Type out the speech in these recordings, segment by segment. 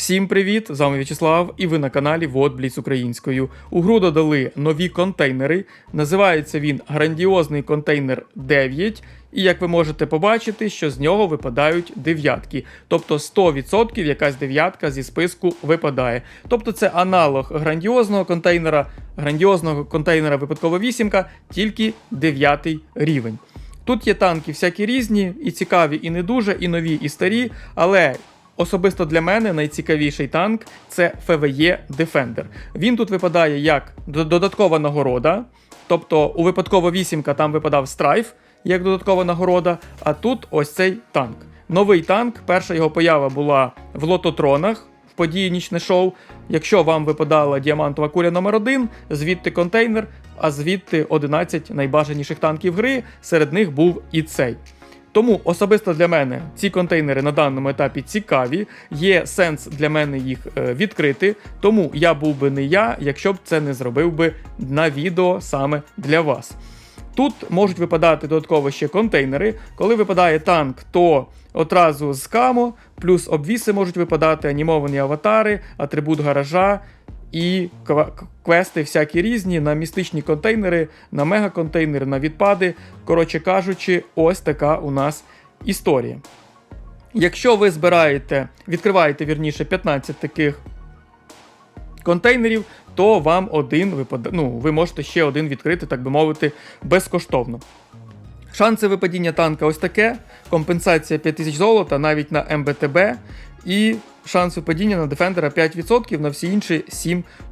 Всім привіт! З вами В'ячеслав, і ви на каналі Вот Бліц Українською. У гру додали нові контейнери. Називається він Грандіозний контейнер 9. І як ви можете побачити, що з нього випадають дев'ятки. Тобто 100% якась дев'ятка зі списку випадає. Тобто це аналог грандіозного контейнера, грандіозного контейнера випадкова вісімка, тільки 9 рівень. Тут є танки всякі різні, і цікаві, і не дуже, і нові, і старі, але Особисто для мене найцікавіший танк це FVE Defender. Він тут випадає як додаткова нагорода. Тобто у випадково вісімка там випадав страйф як додаткова нагорода, а тут ось цей танк. Новий танк, перша його поява була в лототронах в події нічне шоу. Якщо вам випадала діамантова куля номер 1 звідти контейнер, а звідти 11 найбажаніших танків гри, серед них був і цей. Тому особисто для мене ці контейнери на даному етапі цікаві. Є сенс для мене їх е, відкрити. Тому я був би не я, якщо б це не зробив би на відео саме для вас. Тут можуть випадати додатково ще контейнери. Коли випадає танк, то одразу з камо, плюс обвіси можуть випадати, анімовані аватари, атрибут гаража і квести всякі різні на містичні контейнери, на мегаконтейнери, на відпади. Коротше кажучи, ось така у нас історія. Якщо ви збираєте, відкриваєте вірніше 15 таких контейнерів, то вам один випада... ну, ви можете ще один відкрити, так би мовити, безкоштовно. Шанси випадіння танка ось таке: компенсація 5000 золота навіть на МБТБ, і шанс випадіння на Defender 5%, на всі інші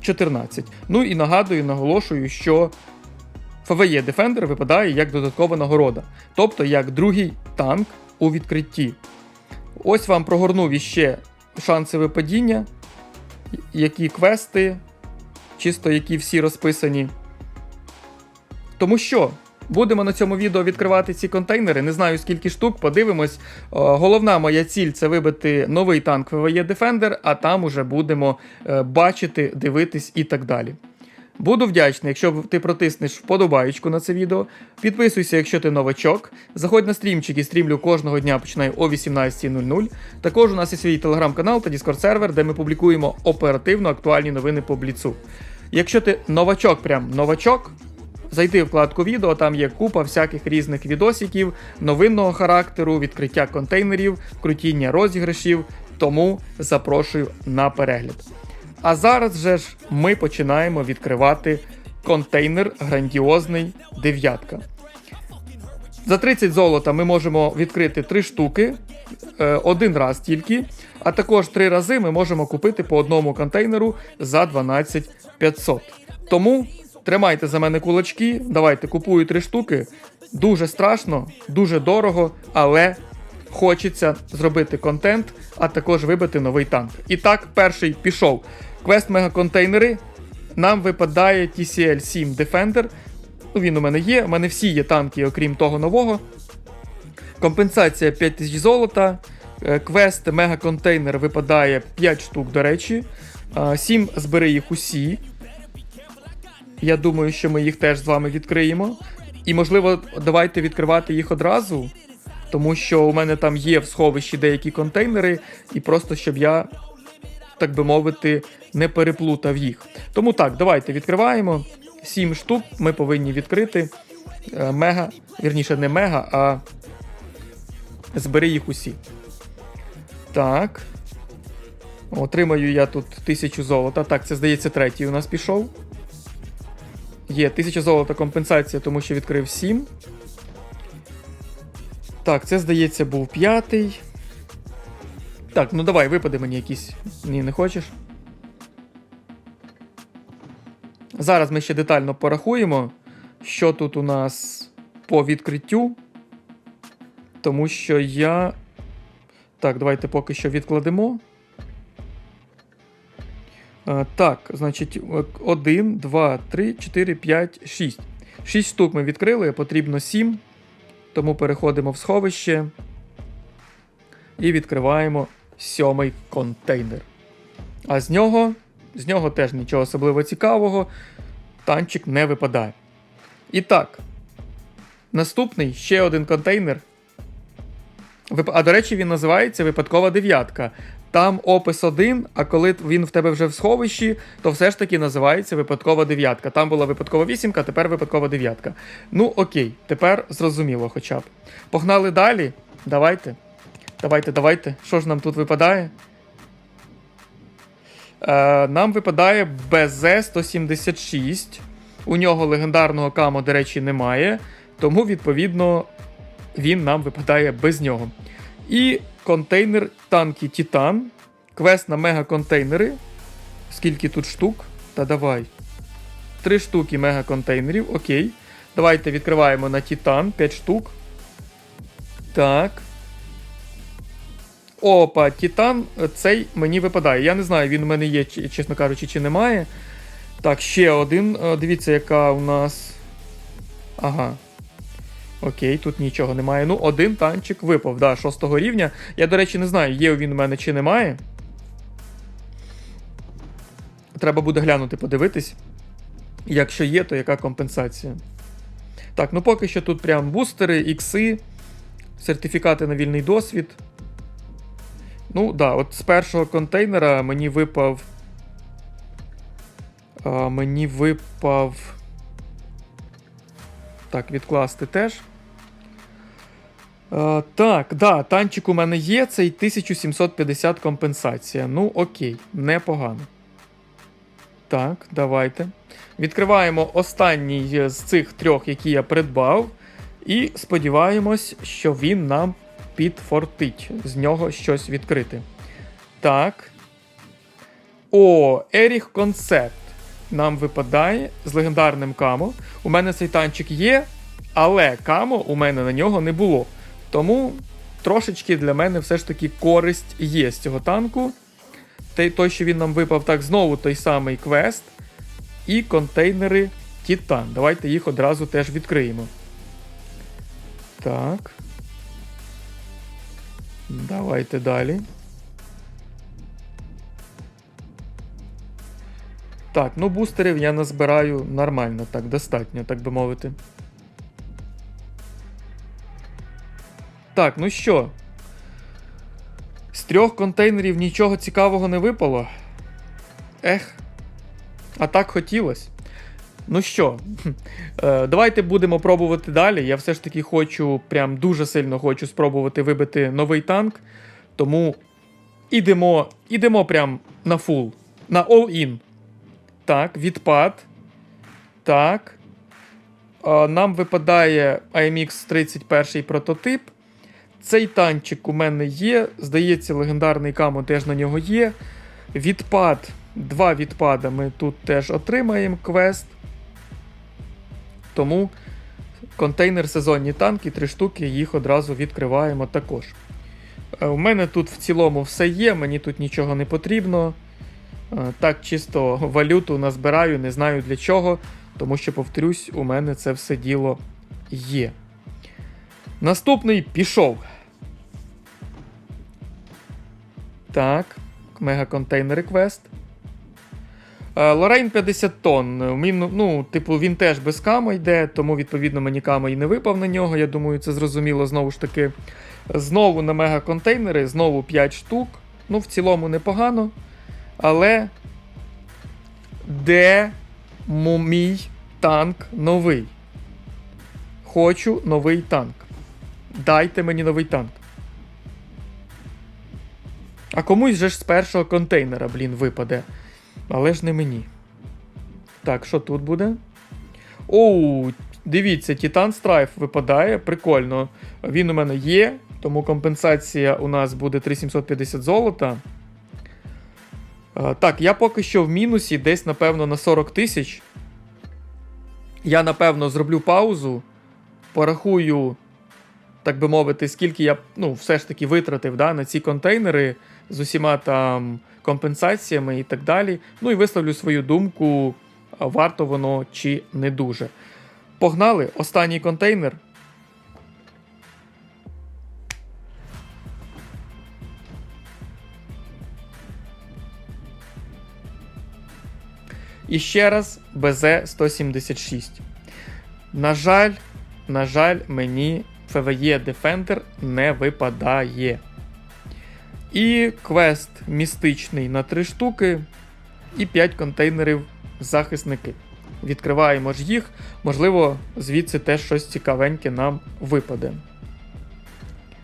7-14. Ну і нагадую, наголошую, що FVE Defender випадає як додаткова нагорода, тобто як другий танк у відкритті. Ось вам прогорнув іще шанси випадіння, які квести, чисто які всі розписані. Тому що будемо на цьому відео відкривати ці контейнери. Не знаю скільки штук, подивимось. Е, Головна моя ціль це вибити новий танк VVE Defender, а там уже будемо е, бачити, дивитись і так далі. Буду вдячний, якщо ти протиснеш вподобаєчку на це відео. Підписуйся, якщо ти новачок. Заходь на стрімчик і стрімлю кожного дня починаю о 18.00. Також у нас є свій телеграм-канал та Discord сервер, де ми публікуємо оперативно актуальні новини по бліцу. Якщо ти новачок, прям новачок, Зайди в вкладку відео, там є купа всяких різних відосиків, новинного характеру, відкриття контейнерів, крутіння розіграшів, тому запрошую на перегляд. А зараз же ж ми починаємо відкривати контейнер грандіозний дев'ятка. За 30 золота ми можемо відкрити 3 штуки е, один раз тільки, а також 3 рази ми можемо купити по одному контейнеру за 12 500. Тому тримайте за мене кулачки, давайте купую 3 штуки. Дуже страшно, дуже дорого, але хочеться зробити контент, а також вибити новий танк. І так, перший пішов. Квест мегаконтейнери. Нам випадає TCL 7 Defender. Ну, він у мене є. У мене всі є танки, окрім того нового. Компенсація 5000 золота. Е, Квест мегаконтейнер випадає 5 штук, до речі. 7 збери їх усі. Я думаю, що ми їх теж з вами відкриємо. І, можливо, давайте відкривати їх одразу. Тому що у мене там є в сховищі деякі контейнери, і просто щоб я, так би мовити, не переплутав їх. Тому так, давайте відкриваємо. 7 штук ми повинні відкрити. Е, Мега, вірніше, не мега, а збери їх усі. Так. Отримаю я тут 1000 золота. Так, це здається, третій у нас пішов. Є 1000 золота компенсація, тому що відкрив 7. Так, це здається був п'ятий. Так, ну давай, випади мені якісь. Ні, не хочеш. Зараз ми ще детально порахуємо, що тут у нас по відкриттю. Тому що я. Так, давайте поки що відкладемо. Е, Так, значить, 1, 2, 3, 4, 5, 6. 6 штук ми відкрили, потрібно 7. Тому переходимо в сховище і відкриваємо сьомий контейнер. А з нього, з нього теж нічого особливо цікавого. Танчик не випадає. І так, наступний ще один контейнер. А до речі, він називається випадкова дев'ятка. Там опис один, а коли він в тебе вже в сховищі, то все ж таки називається випадкова дев'ятка. Там була випадкова вісімка, тепер випадкова дев'ятка. Ну окей, тепер зрозуміло хоча б. Погнали далі. Давайте. Давайте, давайте. Що ж нам тут випадає? Е, нам випадає БЗ-176. У нього легендарного камо, до речі, немає. Тому, відповідно, він нам випадає без нього. І контейнер танки Титан. Квест на мегаконтейнери. Скільки тут штук? Та давай. Три штуки мегаконтейнерів. Окей. Давайте відкриваємо на Титан 5 штук. Так. Опа, Титан, цей мені випадає. Я не знаю, він у мене є, чесно кажучи, чи немає. Так, ще один. Е, Дивіться, яка у нас. Ага. Окей, тут нічого немає. Ну, один танчик випав, да, шостого рівня. Я, до речі, не знаю, є він у мене чи немає. Треба буде глянути, подивитись. Якщо є, то яка компенсація? Так, ну поки що тут прям бустери, ікси, сертифікати на вільний досвід. Ну, да, от з першого контейнера мені випав. А, мені випав. Так, відкласти теж. А, так, да, танчик у мене є, цей 1750 компенсація. Ну, окей, непогано. Так, давайте. Відкриваємо останній з цих трьох, які я придбав. І сподіваємось, що він нам підфортить з нього щось відкрити. Так. О, Еріх Концепт. Нам випадає з легендарним камо. У мене цей танчик є, але камо у мене на нього не було. Тому трошечки для мене все ж таки користь є з цього танку. Той, що він нам випав, так, знову той самий квест. І контейнери Титан. Давайте їх одразу теж відкриємо. Так. Давайте далі. Так, ну бустерів я назбираю нормально, так, достатньо, так би мовити. Так, ну що? З трьох контейнерів нічого цікавого не випало. Ех. А так хотілося. Ну що, е, давайте будемо пробувати далі. Я все ж таки хочу, прям дуже сильно хочу спробувати вибити новий танк. Тому ідемо, ідемо прям на фул. На all-in. Так, відпад. Так. Нам випадає IMX 31 прототип. Цей танчик у мене є. Здається, легендарний камо теж на нього є. Відпад. Два відпада ми тут теж отримаємо квест. Тому контейнер сезонні танки, три штуки, їх одразу відкриваємо також. Е, У мене тут в цілому все є, мені тут нічого не потрібно. Е, Так, чисто валюту назбираю, не знаю для чого, тому що, повторюсь, у мене це все діло є. Наступний пішов. Так, мегаконтейнери квест. Е, Лорейн 50 тонн. Ну, типу, він теж без камо йде, тому, відповідно, мені камо і не випав на нього. Я думаю, це зрозуміло знову ж таки. Знову на мегаконтейнери, знову 5 штук. Ну, в цілому непогано. Але де мій танк новий? Хочу новий танк. Дайте мені новий танк. А комусь же ж з першого контейнера, блін, випаде. Але ж не мені. Так, що тут буде? Оу, дивіться, Титан Страйф випадає. Прикольно. Він у мене є, тому компенсація у нас буде 3750 золота. Е, Так, я поки що в мінусі, десь, напевно, на 40 тисяч. Я, напевно, зроблю паузу, порахую, так би мовити, скільки я ну, все ж таки витратив да, на ці контейнери з усіма там компенсаціями і так далі. Ну і висловлю свою думку, варто воно чи не дуже. Погнали! Останній контейнер. І ще раз БЗ-176. На жаль, на жаль, мені FVE Defender не випадає. І квест містичний на 3 штуки, і 5 контейнерів захисники. Відкриваємо ж їх, можливо, звідси теж щось цікавеньке нам випаде.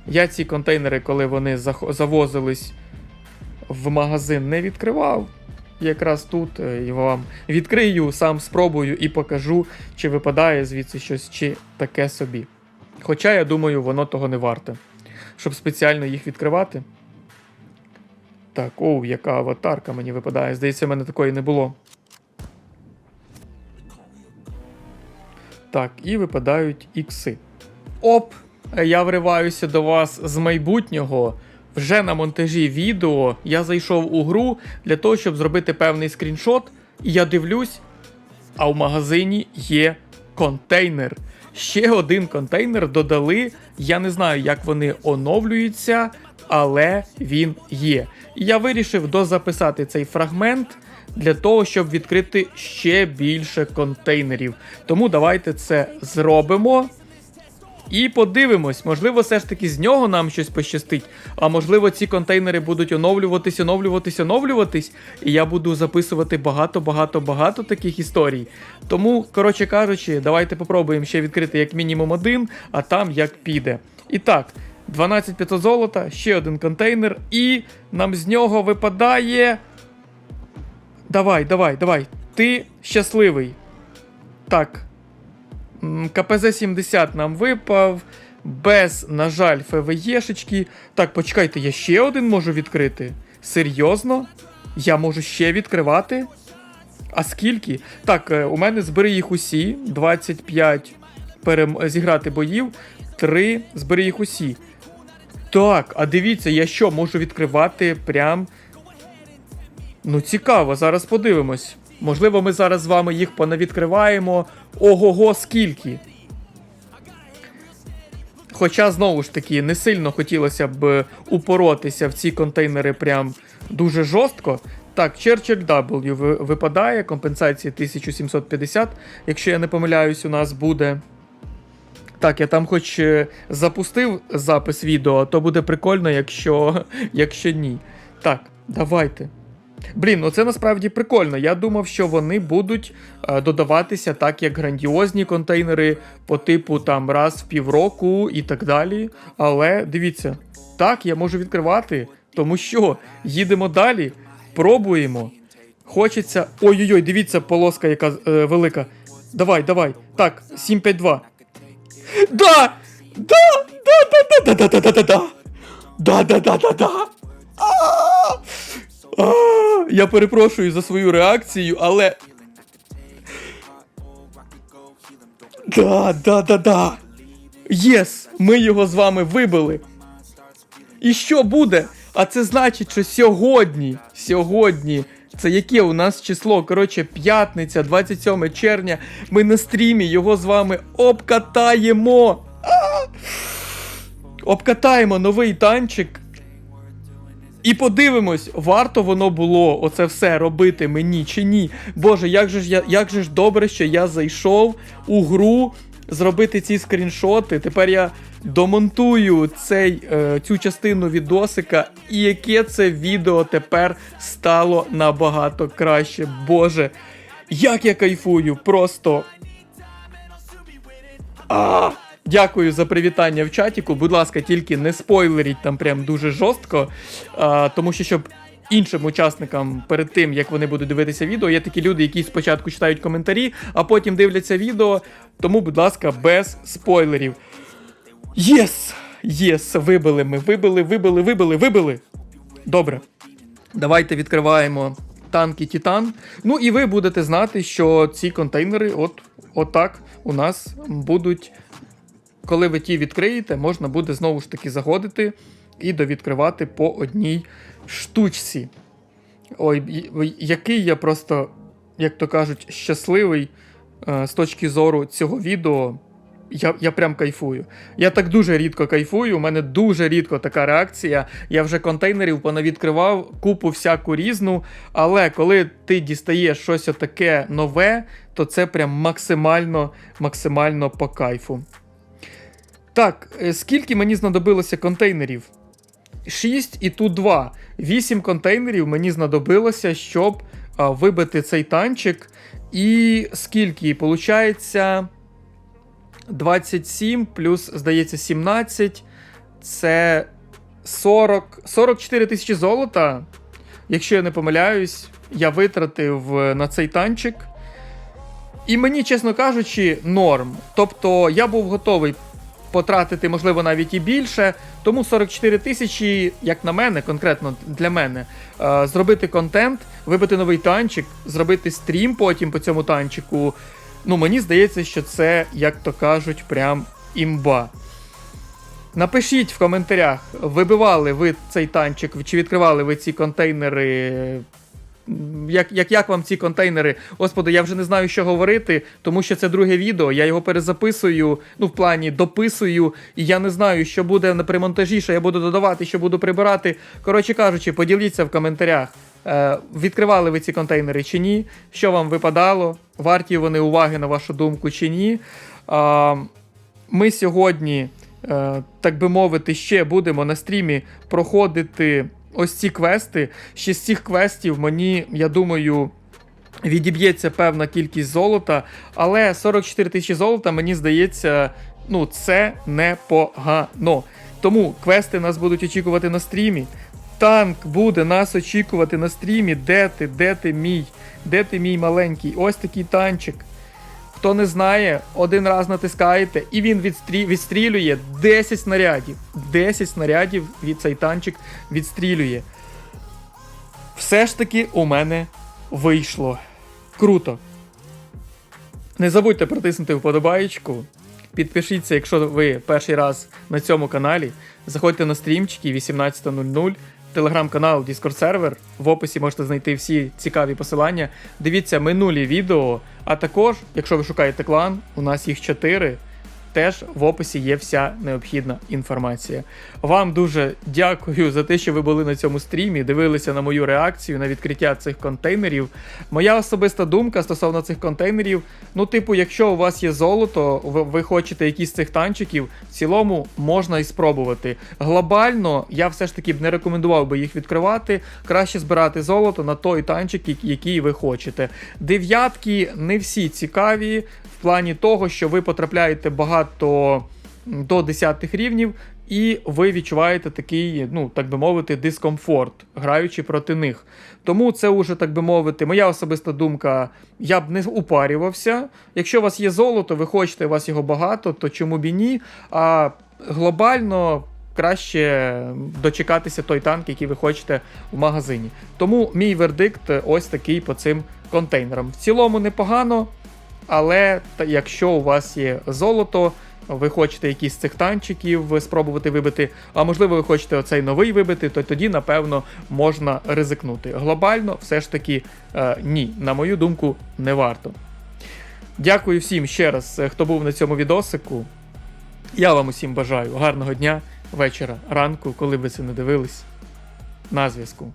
Я ці контейнери, коли вони завозились в магазин, не відкривав. Якраз тут е, і вам відкрию, сам спробую і покажу, чи випадає звідси щось, чи таке собі. Хоча, я думаю, воно того не варте. Щоб спеціально їх відкривати. Так, оу, яка аватарка мені випадає. Здається, в мене такої не було. Так, і випадають ікси. Оп! Я вриваюся до вас з майбутнього. Вже на монтажі відео я зайшов у гру для того, щоб зробити певний скріншот, і я дивлюсь, а в магазині є контейнер. Ще один контейнер додали. Я не знаю, як вони оновлюються, але він є. І я вирішив дозаписати цей фрагмент для того, щоб відкрити ще більше контейнерів. Тому давайте це зробимо. І подивимось, можливо, все ж таки з нього нам щось пощастить. А можливо, ці контейнери будуть оновлюватись, оновлюватись, оновлюватись, і я буду записувати багато-багато-багато таких історій. Тому, коротше кажучи, давайте попробуємо ще відкрити як мінімум один, а там як піде. І так, 12500 золота, ще один контейнер, і нам з нього випадає. Давай, давай, давай. Ти щасливий. Так. М, КПЗ-70 нам випав. Без, на жаль, ФВЄшечки. Так, почекайте, я ще один можу відкрити. Серйозно? Я можу ще відкривати? А скільки? Так, е, у мене збери їх усі. 25 перем... зіграти боїв. 3 збери їх усі. Так, а дивіться, я що, можу відкривати прям. Ну, цікаво, зараз подивимось. Можливо, ми зараз з вами їх понавідкриваємо. Ого-го, скільки. Хоча, знову ж таки, не сильно хотілося б упоротися в ці контейнери прям дуже жорстко. Так, Churchill W випадає, компенсація 1750, якщо я не помиляюсь, у нас буде. Так, я там хоч е, запустив запис відео, то буде прикольно, якщо, якщо ні. Так, давайте. Блін, ну це насправді прикольно. Я думав, що вони будуть е, додаватися так, як грандіозні контейнери по типу там раз в півроку і так далі. Але дивіться, так, я можу відкривати, тому що їдемо далі, пробуємо. Хочеться. Ой-ой-ой, дивіться, полоска, яка е, велика. Давай, давай. Так, 752. Да! Да! Да! Да! Я перепрошую за свою реакцію, але. Да, да, да, да. Єс! Ми його з вами вибили. І що буде? А це значить, що сьогодні, сьогодні, це яке у нас число? Коротше, п'ятниця, 27 червня. Ми на стрімі його з вами обкатаємо. А! Обкатаємо новий танчик. І подивимось, варто воно було оце все робити мені чи ні. Боже, як же ж я як же ж добре, що я зайшов у гру зробити ці скріншоти. Тепер я домонтую цей, е, цю частину відосика, і яке це відео тепер стало набагато краще. Боже, як я кайфую, просто. А! Дякую за привітання в чатіку. Будь ласка, тільки не спойлеріть там прям дуже жорстко. А, тому що щоб іншим учасникам перед тим, як вони будуть дивитися відео, є такі люди, які спочатку читають коментарі, а потім дивляться відео. Тому, будь ласка, без спойлерів. Єс! Єс! Вибили ми, вибили, вибили, вибили, вибили. Добре. Давайте відкриваємо танки Титан. Ну і ви будете знати, що ці контейнери, от отак, у нас будуть. Коли ви ті відкриєте, можна буде знову ж таки заходити і довідкривати по одній штучці. Ой, який я просто, як то кажуть, щасливий е, з точки зору цього відео. Я, я прям кайфую. Я так дуже рідко кайфую. У мене дуже рідко така реакція. Я вже контейнерів понавідкривав купу всяку різну. Але коли ти дістаєш щось таке нове, то це прям максимально, максимально по кайфу. Так, е, скільки мені знадобилося контейнерів? 6 і тут 2. 8 контейнерів мені знадобилося, щоб а, вибити цей танчик. І скільки? Получається 27 плюс, здається, 17. Це 40, 44 тисячі золота. Якщо я не помиляюсь, я витратив е, на цей танчик. І мені, чесно кажучи, норм. Тобто я був готовий потратити, можливо, навіть і більше. Тому 44 тисячі, як на мене, конкретно для мене, е, зробити контент, вибити новий танчик, зробити стрім потім по цьому танчику. Ну, мені здається, що це, як то кажуть, прям імба. Напишіть в коментарях, вибивали ви цей танчик, чи відкривали ви ці контейнери. Як, як, як вам ці контейнери? Господи, я вже не знаю, що говорити, тому що це друге відео. Я його перезаписую, ну, в плані дописую, і я не знаю, що буде на при монтажі, що я буду додавати, що буду прибирати. Коротше кажучи, поділіться в коментарях. Е, відкривали ви ці контейнери чи ні? Що вам випадало? Варті вони уваги на вашу думку чи ні? Ми сьогодні, е, так би мовити, ще будемо на стрімі проходити ось ці квести. Ще з цих квестів мені, я думаю. Відіб'ється певна кількість золота, але 44 тисячі золота, мені здається, ну це непогано. Тому квести нас будуть очікувати на стрімі. Танк буде нас очікувати на стрімі. Де ти? Де ти мій? Де ти мій маленький? Ось такий танчик. Хто не знає, один раз натискаєте, і він відстрі... відстрілює 10 снарядів. 10 снарядів від цей танчик відстрілює. Все ж таки у мене вийшло. Круто. Не забудьте протиснути вподобаєчку. Підпишіться, якщо ви перший раз на цьому каналі. Заходьте на стрімчики 18.00, телеграм-канал, Discord сервер. В описі можете знайти всі цікаві посилання. Дивіться минулі відео. А також, якщо ви шукаєте клан, у нас їх 4. Теж в описі є вся необхідна інформація. Вам дуже дякую за те, що ви були на цьому стрімі, дивилися на мою реакцію на відкриття цих контейнерів. Моя особиста думка стосовно цих контейнерів: ну, типу, якщо у вас є золото, ви, хочете якісь з цих танчиків, в цілому можна і спробувати. Глобально я все ж таки б не рекомендував би їх відкривати. Краще збирати золото на той танчик, який ви хочете. Дев'ятки не всі цікаві в плані того, що ви потрапляєте багато м, до 10 рівнів, і ви відчуваєте такий, ну так би мовити, дискомфорт, граючи проти них. Тому це уже, так би мовити, моя особиста думка. Я б не упарювався. Якщо у вас є золото, ви хочете, у вас його багато, то чому б і ні? А глобально. Краще дочекатися той танк, який ви хочете в магазині. Тому мій вердикт ось такий по цим контейнерам. В цілому непогано, але якщо у вас є золото, ви хочете якийсь з цих танчиків спробувати вибити, а можливо, ви хочете оцей новий вибити, то тоді, напевно, можна ризикнути. Глобально, все ж таки, е, ні, на мою думку, не варто. Дякую всім ще раз, е, хто був на цьому відосику. Я вам усім бажаю гарного дня, вечора, ранку, коли ви це не дивились. На зв'язку.